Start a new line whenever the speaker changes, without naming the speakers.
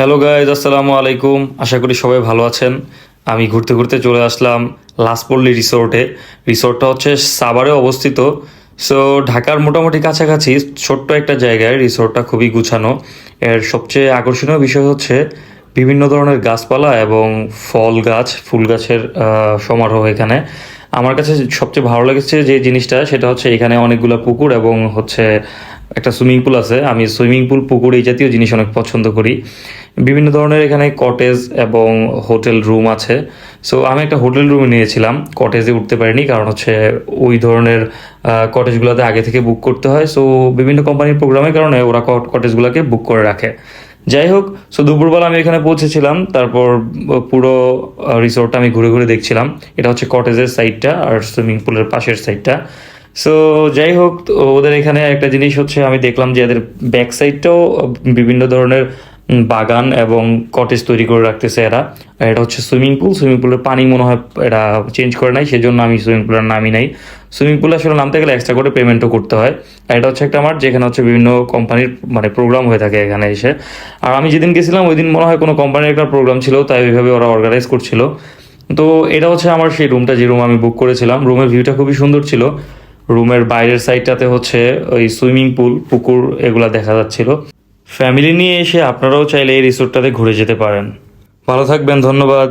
Hello guys আসসালামু আলাইকুম। আশা করি সবাই ভালো আছেন। আমি ঘুরতে ঘুরতে চলে আসলাম লাসপল্লি রিসোর্টে। রিসোর্টটা হচ্ছে সাভারে অবস্থিত। সো ঢাকার মোটামুটি কাছাকাছি ছোট্ট একটা জায়গায় রিসোর্টটা খুবই গুছানো। এর সবচেয়ে আকর্ষণীয় বিষয় হচ্ছে বিভিন্ন ধরনের গাছপালা এবং ফল গাছ, ফুল গাছের সমারোহ এখানে। আমার কাছে সবচেয়ে ভালো লেগেছে যে জিনিসটা, সেটা হচ্ছে এখানে অনেকগুলো পুকুর এবং হচ্ছে একটা সুইমিং পুল আছে। আমি সুইমিং পুল, পুকুর এই জাতীয় জিনিস অনেক পছন্দ করি। বিভিন্ন ধরনের এখানে কটেজ এবং হোটেল রুম আছে। সো আমি একটা হোটেল রুমে নিয়েছিলাম। কটেজে উঠতে পারিনি কারণ হচ্ছে ওই ধরনের কটেজগুলোতে আগে থেকে বুক করতে হয়। সো বিভিন্ন কোম্পানির প্রোগ্রামের কারণে ওরা কটেজগুলোকে বুক করে রাখে। যাই হোক সো দুপুরবেলা আমি এখানে পৌঁছেছিলাম। তারপর পুরো রিসোর্টটা আমি ঘুরে ঘুরে দেখছিলাম। এটা হচ্ছে কটেজের সাইডটা আর সুইমিং পুলের পাশের সাইডটা সো যাই হোক ওদের এখানে একটা জিনিস হচ্ছে, আমি দেখলাম যে এদের ব্যাক সাইডটাও বিভিন্ন ধরনের বাগান এবং কটেজ তৈরি করে রাখতেছে এরা। এটা হচ্ছে সুইমিং পুল সুইমিং পুলের পানি মনে হয় এরা চেঞ্জ করে নাই, সেজন্য আমি সুইমিং পুলের নামই নাই। সুইমিং পুলে আসলে নামতে গেলে এক্সট্রা করে পেমেন্টও করতে হয়। আর এটা হচ্ছে একটা আমার যেখানে হচ্ছে বিভিন্ন কোম্পানির মানে প্রোগ্রাম হয়ে থাকে এখানে এসে। আর আমি যেদিন গেছিলাম, ওই দিন মনে হয় কোনো কোম্পানির একটা প্রোগ্রাম ছিল, তাই ওইভাবে ওরা অর্গানাইজ করছিল। তো এটা হচ্ছে আমার সেই রুমটা যে রুম আমি বুক করেছিলাম। রুমের ভিউটা খুবই সুন্দর ছিল। রুমের বাইরের সাইডটাতে হচ্ছে ওই সুইমিং পুল পুকুর এগুলো দেখা যাচ্ছিল। ফ্যামিলি নিয়ে এসে আপনারাও চাইলে এই রিসোর্টটাতে ঘুরে যেতে পারেন। ভালো থাকবেন, ধন্যবাদ।